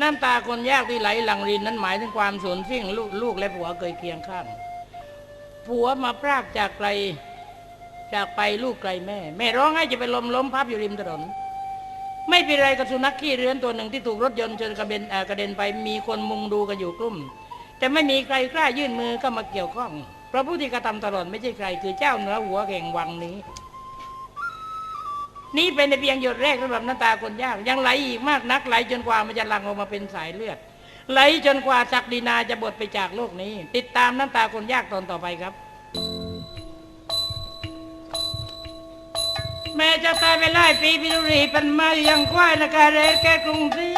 น้ำตาคนยากที่ไหลหลังรินนั้นหมายถึงความสูญสิ้นลูกลูกและผัวเคยเคียงข้างผัวมาพรากจากไกลจากไปลูกไกลแม่ แม่ร้องให้จะเป็นลมล้มพับอยู่ริมถนน ไม่เป็นไรกับสุนัขขี้เรือนตัวหนึ่งที่ถูกรถยนต์จนกระเด็นกระเด็นไปมีคนมุงดูกันอยู่กลุ่ม แต่ไม่มีใครกล้ายื่นมือเข้ามาเกี่ยวข้องเพราะผู้ที่กระทำตลอดไม่ใช่ใคร คือเจ้าเหนือหัวแห่งวังนี้ นี่เป็นในเพียงหยดแรกสำหรับน้ำตาคนยาก ยังไหลอีกมากนักไหลจนกว่ามันจะหลั่งออกมาเป็นสายเลือด ไหลจนกว่าศักดินาจะบดไปจากโลกนี้ ติดตามน้ำตาคนยากตอนต่อไปครับ แม่จะตายไปไล่ปีพิรุรีเป็นมายังควายละกาเรศแกกรุงศรี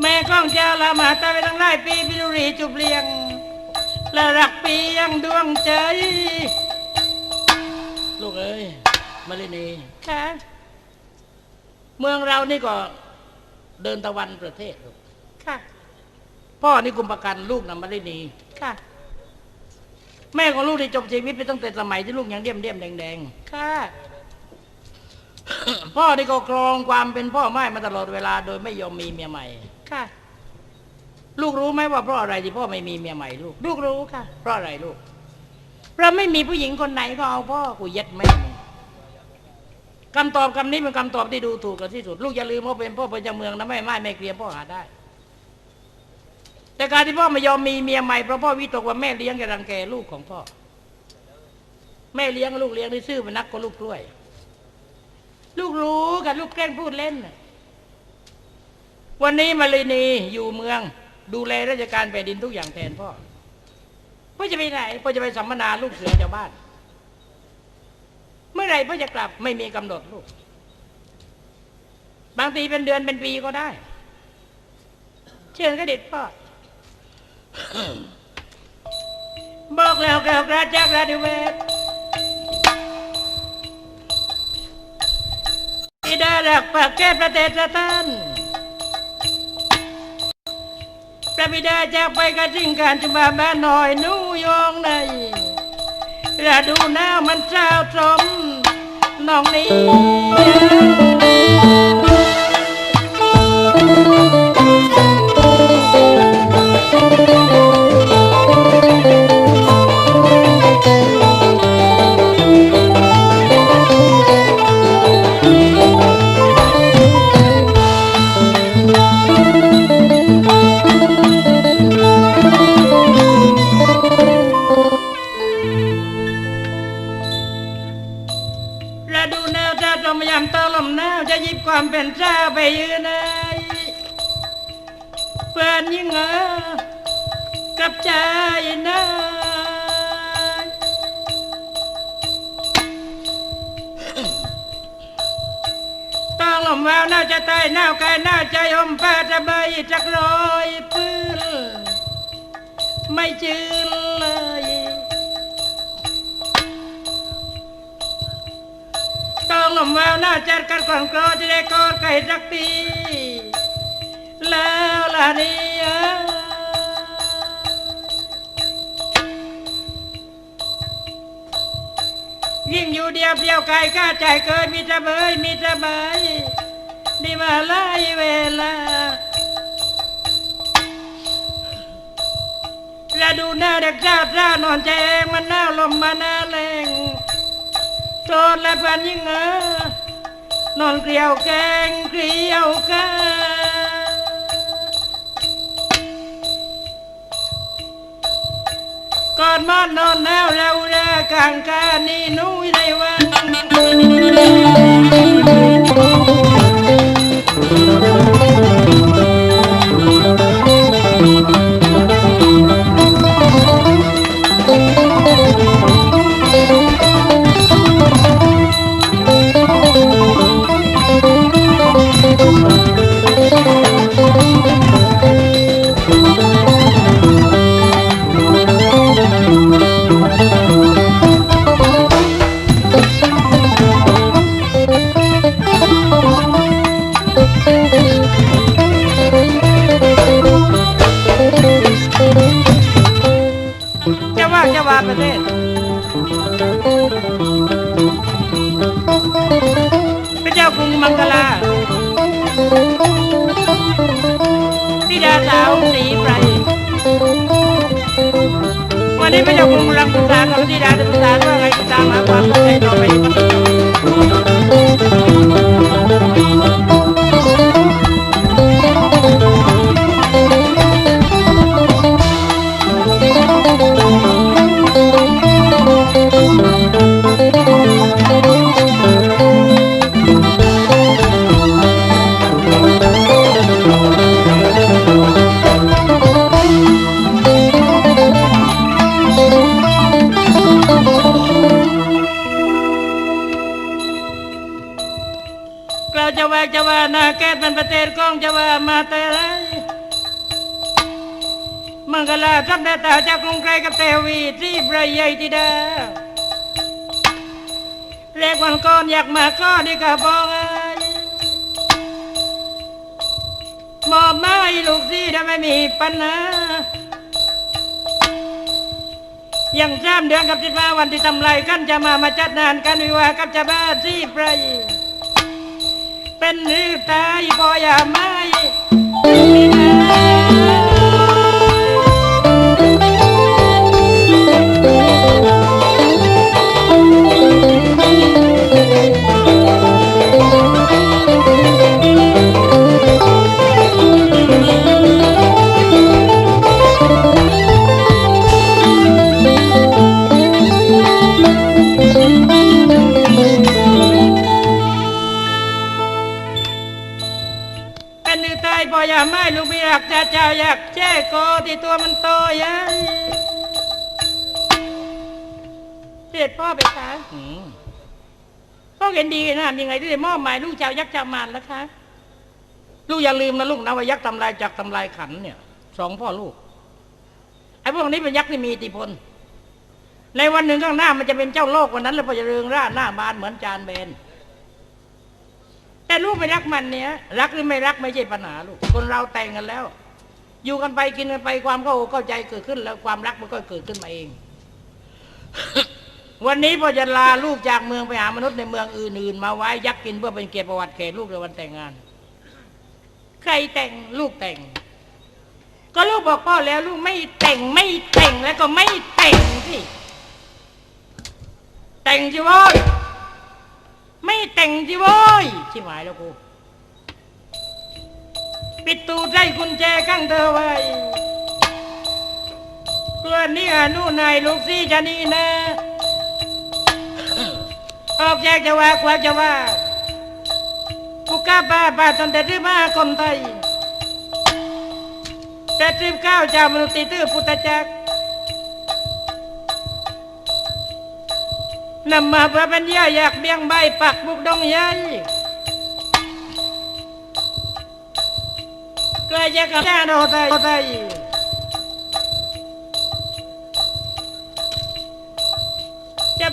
แม่ของเจ้าละมาตายไปทั้งไล่ปีพิรุรีจุบเลียงและรักปียังดวงใจ ลูกเอ้ยมาเลนีค่ะเมืองเรานี่ก็เดินตะวันประเทศลูกค่ะ พ่อนี่กุมประกันลูกนะมาเลนีค่ะ แม่ของลูกที่จบชีวิตไปตั้งแต่สมัยที่ลูกยังเดี่ยมเดี่ยมๆแดงๆค่ะ พ่อที่ก็ครองความเป็นพ่อไม้มาตลอดเวลา โดยไม่ยอมมีเมียใหม่ ค่ะ ลูกรู้ไหมว่าเพราะอะไรที่พ่อไม่มีเมียใหม่ลูก ลูกรู้ค่ะ เพราะอะไรลูกเพ ราะไม่มีผู้หญิงคนไหนก็เอาพ่อกูเย็ดแม่คำตอบคำนี้เป็นคำตอบที่ดูถูกกันที่สุด ลูกอย่าลืมว่าเป็นพ่อประจำเมืองนะไม่ไม่ไม่เกลียพ่อหาได้ แต่การที่พ่อไม่ยอมมีเมียใหม่เพราะพ่อวิตกว่าแม่เลี้ยงจะรังแกลูกของพ่อ แม่เลี้ยงลูกเลี้ยงที่ซื่อเป็นนักก็ลูกกล้วย ลูกรู้กับลูกแกล้งพูดเล่น วันนี้มาลีนีอยู่เมือง ดูแลราชการแผ่นดินทุกอย่างแทนพ่อ พ่อจะไปไหนพ่อจะไปสัมมนาลูกเสือชาวบ้าน เมื่อไหร่พ่อจะกลับไม่มีกำหนดลูก บางทีเป็นเดือนเป็นปีก็ได้ เชิญก็เด็ดพ่อบอกแล้วแกวกระจากราดิเวที่ได้รักปากแก้ประเทศท่าน ระบิดาจากไปกระทิ้งการจุบาบ้านหน่อยนูยองในระดูหน้ามันเจ้าสมน้องนี้ เจ้ายืนในเพื่อนยิ่งเอกับใจนะต้องลมแววน่าจะตายหน้าวกายหน้าใจอมแปดระบยจักรอยพื้นไม่จืนเลย ลมแววหน้าจัดกันก่อนกรอจะได้กอดไก่สักทีแล้วล่ะเนี่ยยิ่งอยู่เดียวเดียวไก่ข้าใจเกินมีจะเบยมีจะเบยนี่มาไล่เวลาและดูหน้าเด็กเจ้าเจ้านอนใจงมันหน้าลมมาหน้าแรง โทษและเพื่อนยิ่งเออนอนเกลียวแกงเกลียวกาก่อนมอนนอนแล้วเราแรกางกานี่นุ้ยในวัน จะว่าจะว่าประเทศพระเจ้ากรุงมังกลาธิดาสาวสีไพรวันนี้พระเจ้ากรุงรังกุตานกับธิดาตุตานว่าไงตามหาความเข้าใจต่อไป จะว่าจะว่านาแกตเป็นประเทศกองจะว่ามาแต่ไรมังกลาทับดาตาจากกรุงไกลกับเทวีที่ประใหญ่ทิดาเรียกวันก่อนอยากมาก็ดีกับบอกไอ้มอบไม้ลูกซี่ถ้าไม่มีปัญหายังจามเดือนกับสิบห้าวันที่ทำไรกันจะมามาจัดงานกันวิวากับชาวบ้าที่ประใหญ่ เป็นหรือตายบ่อย่าไม่ เห็นดีนะยังไงที่ได้มอบหมายลูกเจ้ายักษ์จามานแล้วคะลูกอย่าลืมนะลูกนะว่ายักษ์ทำลายจากทำลายขันเนี่ยสองพ่อลูกไอ้พวกนี้เป็นยักษ์ที่มีอิทธิพล ในวันหนึ่งข้างหน้ามันจะเป็นเจ้าโลกวันนั้น แล้วพอจะเรืองร่าหน้าบานเหมือนจานเบนแต่ลูกไม่รักมันเนี่ย รักหรือไม่รักไม่ใช่ปัญหาลูกคนเราแต่งกันแล้ว อยู่กันไปกินกันไปความเข้าอกเข้าใจเกิดขึ้น แล้วความรักมันก็เกิดขึ้นมาเอง วันนี้พ่อจะลาลูกจากเมืองไปหามนุษย์ในเมืองอื่นๆ มาไว้ยักกินเพื่อเป็นเกียรติประวัติแก่ลูกในวันแต่งงาน ใครแต่งลูกแต่ง ก็ลูกบอกพ่อแล้วลูกไม่แต่งไม่แต่งแล้วก็ไม่แต่งสิแต่งสิเว้ยไม่แต่งสิเว้ยชิบหายแล้วกูปิดตูใจกุญแจข้างเธอไว้เพื่อนนี่อนุนายลูกซี่จะนี่นะ ออกแยกจะว่ากว่าจะว่ากูกล้าบ้าบ้าจนแต่ที่มาคนไทยแต่ทริบก้าวจามนุติตื้อพุทธจักนำมาเพื่อเป็นยาอยากเบี้ยงใบปักบุกดองใหญ่กลายจะกับแจ้โดไทยโดไทยจ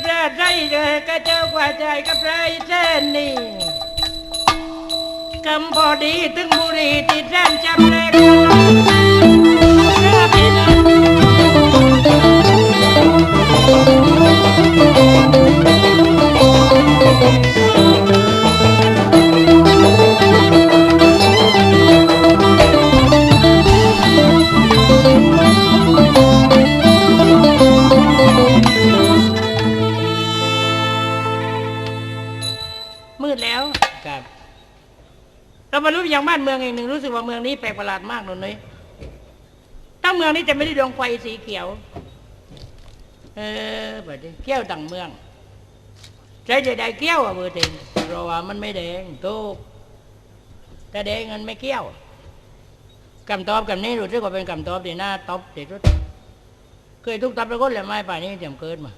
ะแปลใจเลยก็เจ้ากว่าใจกับไรเช่นนี้กำพอดีถึงบุรีติดแรนจำแรกมื เรามารู้อย่างบ้านเมืองอีกหนึ่งรู้สึกว่าเมืองนี้แปลกประหลาดมากหนนเลยตั้งเมืองนี้จะไม่ได้ดวงไฟสีเขียว เออเปิดเกี้ยวต่างเมืองใช้จะได้เกี้ยวอะเบอร์เต็งเพราะว่ามันไม่แดงถูกแต่แดงมันไม่เกี้ยวคำตอบคำนี้รู้สึกว่าเป็นคำตอบที่น่าตอบที่สุดเคยทุกตอบแล้วก็เลยไม่ป่านนี้จำเกิดมา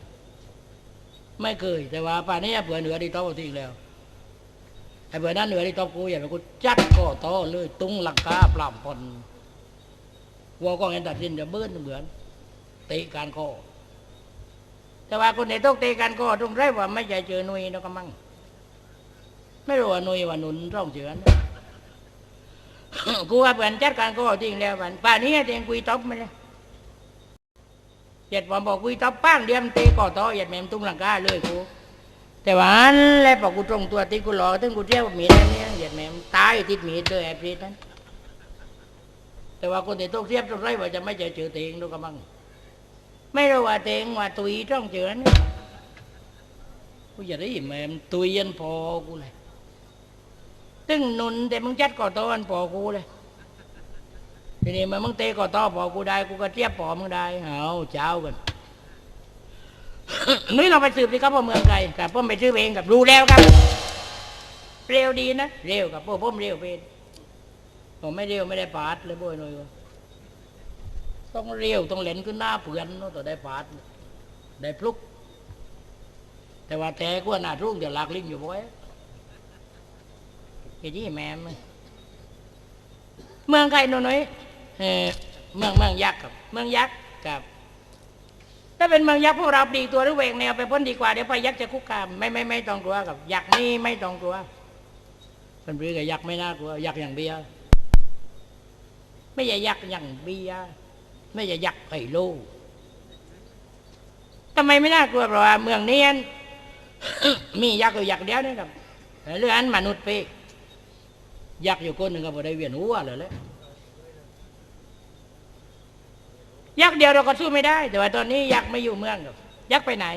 ไม่เคยแต่ว่าป่านนี้เผื่อเหนือดีตอบเอาทิ้งแล้ว ไอ้เบอร์นั้นเหนือที่ตอบกูอย่าไปกูจัดก็ต่อเลยตุ้งหลักกาปลามพนวัวก็เห็นตัดสินจะเบิ้นเหมือนเตะการคอแต่ว่าคนไหนต้องเตะการคอตรงไรว่าไม่ใช่เจอหนุยนะก็มั่งไม่รู้ว่าหนุยว่าหนุนร่องเจือนกูว่าเปนจัดการคอจริงแล้วมันป่านนี้เตียงกุยตบมาเลยเหยียดผมบอกกุยตบป้างเดียมเตะก่อต่อเหยียดแม่มตุ้งหลังกาเลยกู แต่ว่าอันแหล้วพอกูตรงตัวติดกูหลอกถึงกูเที่ยวมีดอันเนี้ยเหยียดแม่มตายติดมีดเลยไอ้พรีนั้นแต่ว่าคนที่ต้องเทียบตรงไรว่าจะไม่ใจเจอเตียงดูกระมัง ไม่รู้ว่าเตงว่าตุยต้องเจอนี่กูจะได้ยินแม่มตุยยันพอกูเลยตึงหนุนแต่มึงจัดก่อตอนพอกูเลยทีนี้มันมึงเตะก่อต่อพอกูได้กูก็เทียบพอมึงได้เอาเจ้ากัน นุ้ยเราไปสืบสิครับว่าเมืองไกลกับผมไปซื้อเองกับรู้แล้วครับ เร็วดีนะเร็วกับพวกผมเร็วเป็นผมไม่เร็วไม่ได้ปาดเลยบ่อยหน่อยต้องเร็วต้องเล่นขึ้นหน้าเปือนเนาะต่อได้ปาด ได้พลุก แต่ว่าแต่กว่าหน้ารุ่งเดี๋ยวลากลิ้นอยู่บ่อยแกยี่แม่มเมืองไกลหน่อยเออเมืองเมืองยักษ์ครับ เมืองยักษ์ครับ ถ้าเป็นเมืองยักษ์พวกเราปลีตัวหรือเวกแนวไปพ้นดีกว่าเดี๋ยวไปยักษ์จะคุกคามไม่ไม่ไม่ต้องกลัวกับยักษ์นี่ไม่ต้องกลัวเป็นปลีกับยักษ์ไม่น่ากลัวยักษ์อย่างเบียไม่ใช่ยักษ์อย่างเบียไม่ใช่ยักษ์ไผ่โลทำไมไม่น่ากลัวเพราะว่าเมืองนี้มียักษ์อยู่ยักษ์เดียวนี่ครับเรื่องอันมนุษย์ไปยักษ์อยู่คนหนึ่งก็บ่ได้เวียนหัวเลยแหละ ยักษ์เดียวเราก็สู้ไม่ได้ แต่ว่าตอนนี้ยักษ์ไม่อยู่เมืองครับยักษ์ไปไหน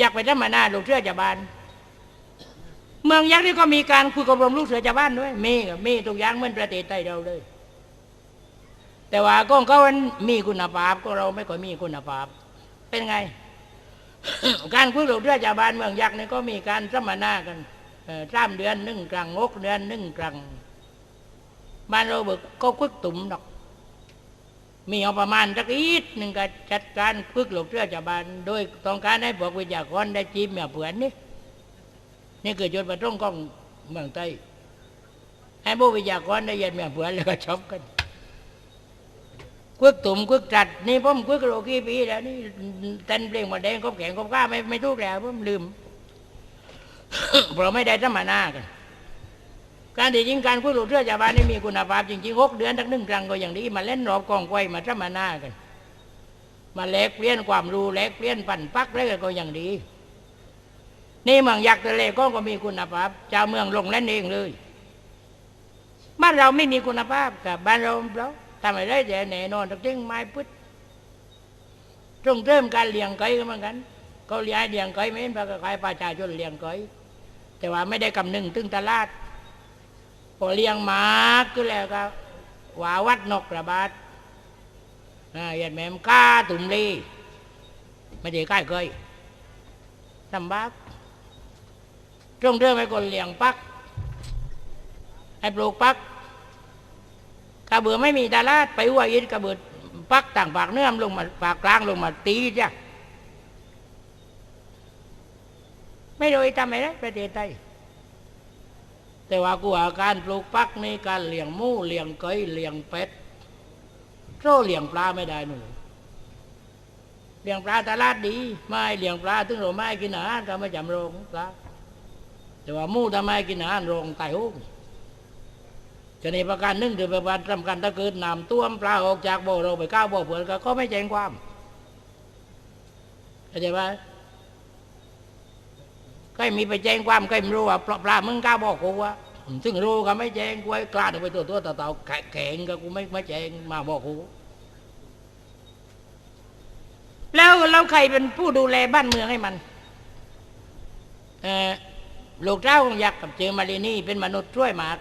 ยักษ์ไปธรรมนาลูกเสือจะบานเมืองยักษ์นี่ก็มีการคุยกับรมลูกเสือจะบ้านด้วย มีครับมีทุกอย่างเหมือนประเทศไทยเราเลย แต่ว่าก็เขามันมีคุณภาพก็เราไม่ค่อยมีคุณภาพ เป็นไง การคุยลูกเสือจะบานเมืองยักษ์นี่ก็มีการสัมมนากันสามเดือนหนึ่งครั้งงกเดือนหนึ่งครั้งบ้านเราเบิกก็คุกตุ่มดอก มีเอาประมาณสักอีกหนึ่งก็จัดการพึกหลบเรือจาบานโดยต้องการให้พวกวิทยากรได้จีบเมียเผือนนี่นี่คือจุดประสงค์ของเมืองไทยให้พวกวิทยากรได้เย็นเมียเผือนแล้วก็ชอบกันควิกตุ่มควิกจัดนี่ผมควิกโลกี่ปีแล้วนี่เต้นเพลงมาแดงคบแข่งคบกล้าไม่ไม่ทุกแล้วผมลืมเพราะไม่ได้สมนากัน การที่จริงการคุยลูกเรือชาวบ้านนี่มีคุณภาพจริงๆหกเดือนทั้งหนึ่งครั้งก็อย่างนี้มาเล่นรอบกองไฟมาสัมมนากัน มาแลกเปลี่ยนความรู้แลกเปลี่ยนปั่นปักอะไรกันก็อย่างดีนี่เมืองยักษ์ทะเลก็ก็มีคุณภาพเจ้าเมืองลงเล่นเองเลยบ้านเราไม่มีคุณภาพกับบ้านเราเราทำอะไรแต่แน่นอนตั้งแต่ไม้พุทธตรงเริ่มการเลี้ยงไก่ก็เหมือนกันเขาเลี้ยงเลี้ยงไก่ไม่เห็นปลากระไก่ประชาชนเลี้ยงไก่แต่ว่าไม่ได้กำนึงถึงตลาด พอเลี้ยงหมาก็แล้วก็ว่าวัดนกระบาดอ่าอย่างแม่มก้าตุ่มลีไม่ได้ใกล้เคยทำบาปตรงเรื่องไอ้คนเลี้ยงปักให้ปลูกปักกระเบือไม่มีตลาดไปหัวอินกระเบือปักต่างปากเนื้อมลงมาปากกลางลงมาตีจ้ะไม่โดยทำไมได้ประเทศไทย แต่ว่ากูว่าการปลูกปักนี่การเลี้ยงหมูเลี้ยงไก่เลี้ยงเป็ดโซ่เลี้ยงปลาไม่ได้นู่นเลี้ยงปลาตลาดดีไม่เลี้ยงปลาถึงเราไม่กินอาหารก็ไม่จำโรงปลาแต่ว่ามูทำไมกินอาหารโรงไตหุ้งจะในประการหนึ่งถือประการสำคัญถ้าเกิดน้ำท่วมปลาออกจากบ่อเราไปก้าวบ่อเผื่อก็ไม่แจ้งความเข้าใจไหมก็มีไปแจ้งความก็ไม่รู้ว่าปลาปลามึงก้าวบอกกูว่า ซึ่งรู้ก็ไม่แจ้งกูไอ้กล้าถึงไปตัวตัวต่ต่อแข็งก็กูไม่ไม่แจ้งมาบอกกูแล้วเราใครเป็นผู้ดูแลบ้านเมืองให้มันเออลูกเจ้าของยักษ์กับเจอมารีนี่เป็นมนุษย์ช่วยมาก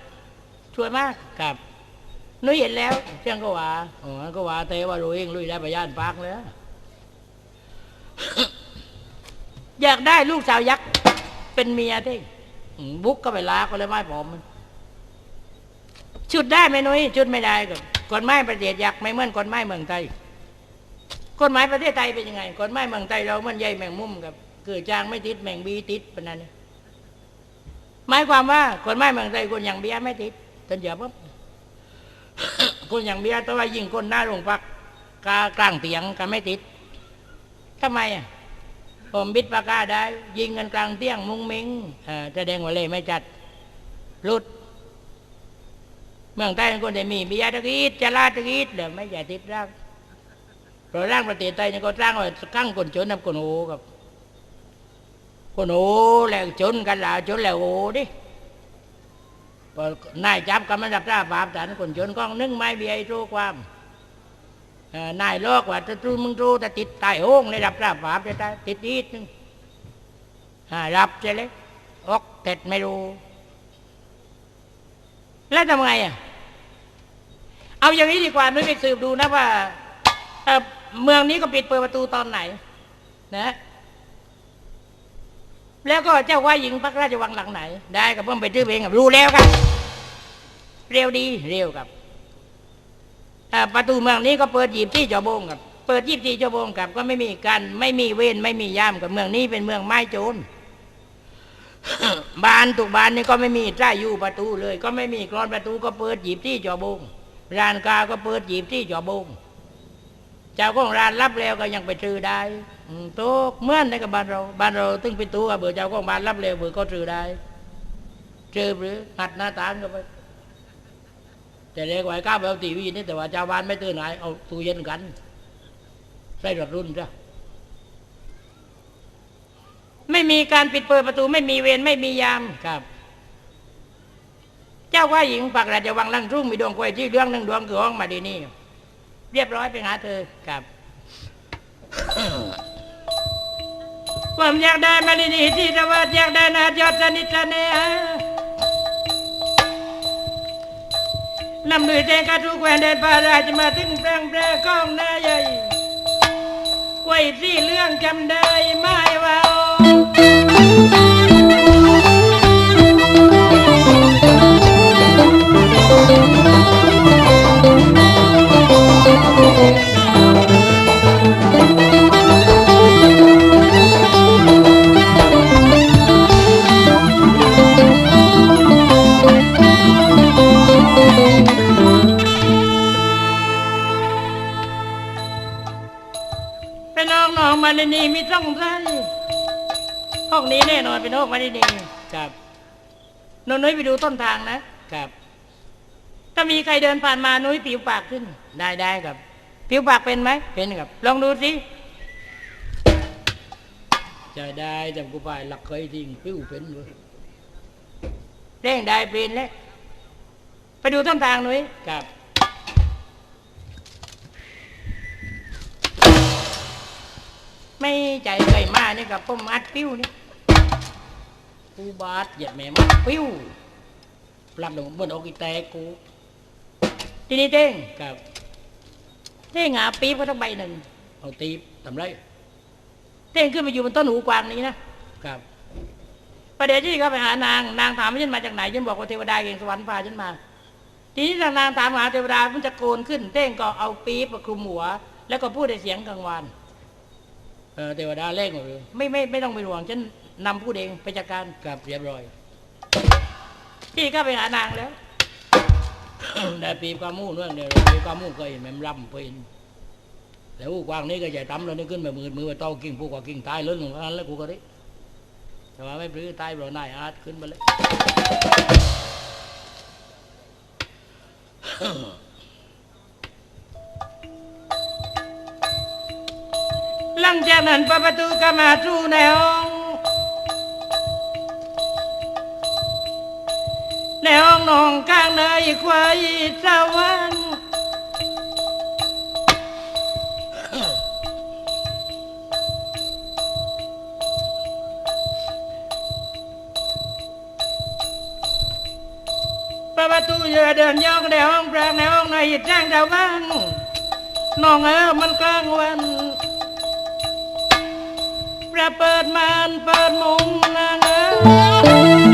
ช่วยมากครับนุ้ยเห็นแล้วเชียงก็ว่าอ๋อก็ว่าแต่ว่ารู้เองลุยได้ไปย่านปากแล้วอยากได้ลูกสาวยักษ์เป็นเมียที่อืม บุกก็ไปลาก็เลยไม่ผมชุดได้ไหมนุ้ยชุดไม่ได้ก็กฎหมายประเทศยักไม่เหมือนกฎหมายเมืองไทยกฎหมายประเทศไทยเป็นยังไงกฎหมายเมืองไทยเรามันใหญ่แมงมุมกับคือจางไม่ติดแมงบีติดปนนั่นนี่หมายความว่ากฎหมายเมืองไทยคนอย่างเบียไม่ติดตันเดียปั๊บคนอย่างเบียแต่ว่ายิงคนหน้าโรงพักกากลางเตียงกันไม่ติดทำไมอะ ผมบิดปากกาได้ ยิงกันกลางเตี้ยงมุงมิงเอ่อแสดงว่าเลยไม่จัดรุด เมืองใต้คนได้มีบิยาตะกีดจะลาตะกีดเดี๋ยวไม่ใหญ่ติดร่างเพราะร่างประเทศไทยนี่ก็ร่างไว้ข้างคนจนกับคนโอ้กับ คนโอ้แล้วจนกันแล้วจนแล้วโอ้ดิพอนายจับกันมันรับราบาปแต่คนจนก็นึ่งไม้เบียร์ให้รู้ความ นายโลกว่าจะรู้มึงรู้แต่ติดใต้โอ่งเลยรับรับฝาบจะได้ติดนิดนึงรับใช่เลยออกเท็ดไม่รู้ แล้วทำไงอะ เอาอย่างนี้ดีกว่านุ้ยไปสืบดูนะว่าเมืองนี้ก็ปิดเปิดประตูตอนไหน นะ แล้วก็เจ้าว่าหญิงพระราชวังหลังไหน ได้กับเพิ่มไปชื่อเองครับรู้แล้วครับ เร็วดี เร็วครับ ประตูเมืองนี้ก็เปิดยีบที่จอโบงครับเปิดยีบที่จอโบงครับก็ไม่มีการไม่มีเวรไม่มียามกับเมืองนี้เป็นเมืองไม้โจรบ้านทุกบ้านนี่ก็ไม่มีใต้อยู่ประตูเลย ก็ไม่มีกรอนประตูก็เปิดหยิบที่จอโบงร้านกาก็เปิดหยิบที่จอโบงเจ้าของร้านรับแล้วก็ยังไปซื้อได้อืมโตกเมื่อนในกับบ้านเราบ้านเราตึงไปตัวเบอร์เจ้าของบ้านรับแล้วเบอร์ก็ซื้อได้ซื้อหรือหัดหน้าตางก็ไป แต่เรียกไว้ก้าวไปเอาทีวีนี่แต่ว่าชาวบ้านไม่ตื่นไหนเอาตู้เย็นกัน ใส่รถรุ่นจ้ะไม่มีการปิดเปิดประตูไม่มีเวรไม่มียามครับ เจ้าว่าหญิงปากราชวังลังรุ่งมีดวงกล้วยที่เรื่องหนึ่งดวงคือห้องมาดีนี่ เรียบร้อยไปหาเธอครับผมอยากได้มาลีนีที่ตะวัดอยากได้นาจอดสนิทสเนห นำมือแทงกระทุกแหวนเดินพาราจะมาถึงแปลงแปรก้องหน้าใหญ่กวยที่เรื่องจำได้ไม่ว่า งใจห้องนี้แน่นอนเป็นห้องมาลีนีครับนนนุ้ยไปดูต้นทางนะครับ ถ้ามีใครเดินผ่านมานุ้ยผิวปากขึ้น ได้ได้ครับ ผิวปากเป็นไหมเป็นครับ ลองดูสิจะได้จำกูไปหลักเคยทิ้งผิวเป็นเลยเร่งได้เป็นแล้วไปดูต้นทางนุ้ยครับ ไม่ใจเคยมานี่กับผมอัดปิ้วนี่กูบาดเหยียดแม่มัดปิ้วปลัดลงบนอกอีแตกกูทีนี้เต้งกับเต้งหาปี๊บก็ต้องใบหนึ่งเอาตีบทำไรเต้งขึ้นมาอยู่บนต้นหูกวางนี้นะครับประเดี๋ยวที่เขาไปหานางนางถามว่าฉันมาจากไหนฉันบอกว่าเทวดาเก่งสวรรค์พาฉันมา ทีนี้นางถามหาเทวดามันจะโกนขึ้นเต้งก็เอาปี๊บมาคลุมหัว แล้วก็พูดในเสียงกลางวาน เออเทวดาเล่งหมดเลยไม่ไม่ไม่ต้องไปห่วงฉันนำพูดเองไปจัดการกับเรียบร้อย พี่ก็ไปหานางแล้วได้ปีบความมู่เนื่องเดียวปีบความมู่ก็เห็นแม่มรำเป็นแล้วกวางนี้ก็ใหญ่ตั้มแล้วนี่ขึ้นมามือมือมาเต้ากิ่งพวกกว่ากิ่งตายล้นลงนั้นแล้วกูก็ได้แต่ว่าไม่ปลื้อตายเพราะนายอาร์ตขึ้นมาเลย หลังจากนั้นเปิดประตูก็มาสู่ในห้อง ในห้องนองข้างในควายสวรรค์เปิดประตูเยอเดินย่องในห้องแปลงในห้องในจ้างดาวบ้านน้องเออมันกลางวัน ណាបើតម៉ានបើតមុំណាងើ